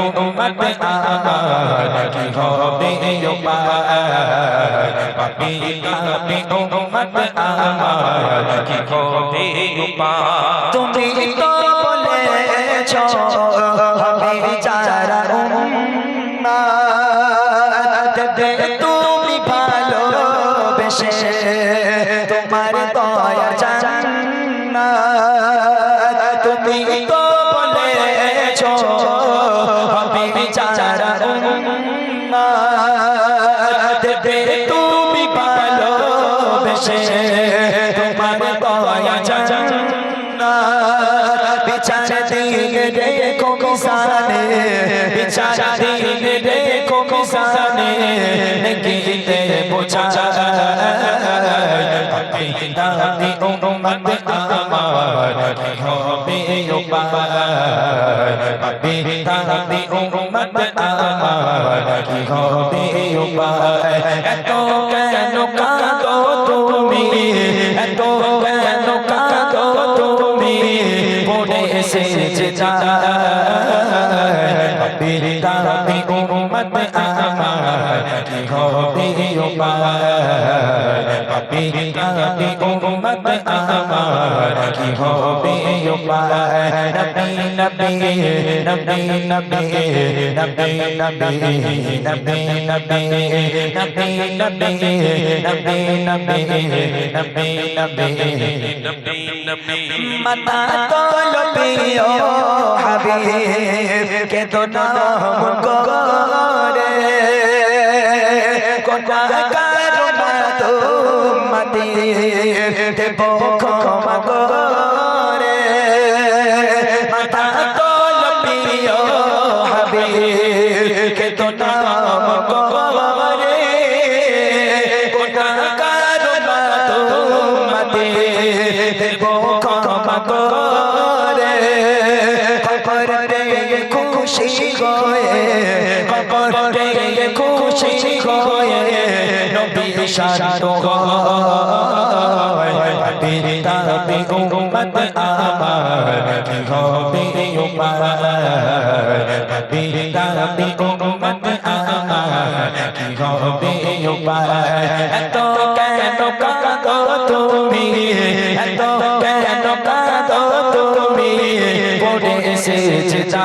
উম্মতে আমার তুমি তো বলেছ তুমি ভালো বেশে তোমার দয়া জান্নাত। তুমি তো বেশে তোমার দয়া জান্নাত বিচার দিন রেখো কিসানে বিচার দিন বোঝা কেন কাঁদো যায় হবে উম্মত কি হবে উপায় পাপি দাদি উম্মত আমার কি হবে উপায় নবী নবী কে তো নাম গোটা কারমা তোমাতে দেব ক্ষমা করে। মাথা তোল প্রিয় হবে কে তো নাম করে। গোটা কারমা তোমাতে দেব ক্ষমা করে। খুশি গয়ে খবর शाद पिता पे उम्मत आमार हो पे उपार पिता पे उम्मत आमार हो पे उपार तो कहनो का दो तुम्हें तो कहनो का दो तुम्हें बोले से चिता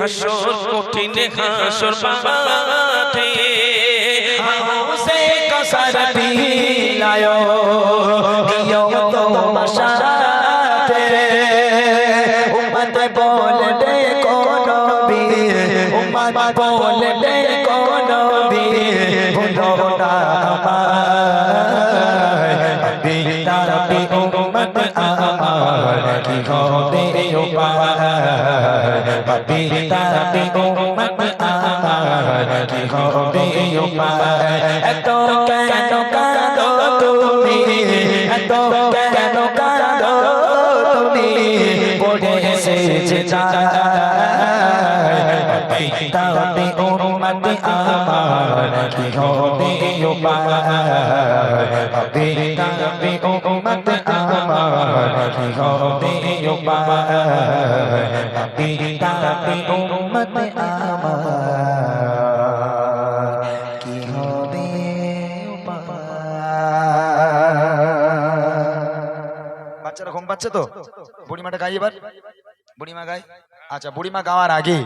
হাসর কঠিন হাসর মাঠে হাউসে কসার বিলায়ো নিয়ো তো বসাতে উম্মত বলে দেখো নবী উম্মত বলে দেখো নবী ভুলো না আমায় আমার, কি হবে উপায়? পাপি তারাপি উম্মত আমার কি হবে উপায় এত কেন কাঁদো তুমি এত কেন কাঁদো তুমি পড়ে এসেছে পাপি তারাপি উম্মত আমার বাচ্চারা, ঘুম পাচ্ছে তো? বুড়িমাটা গাই এবার? বুড়িমা গাই? আচ্ছা বুড়িমা গাওয়ার আগে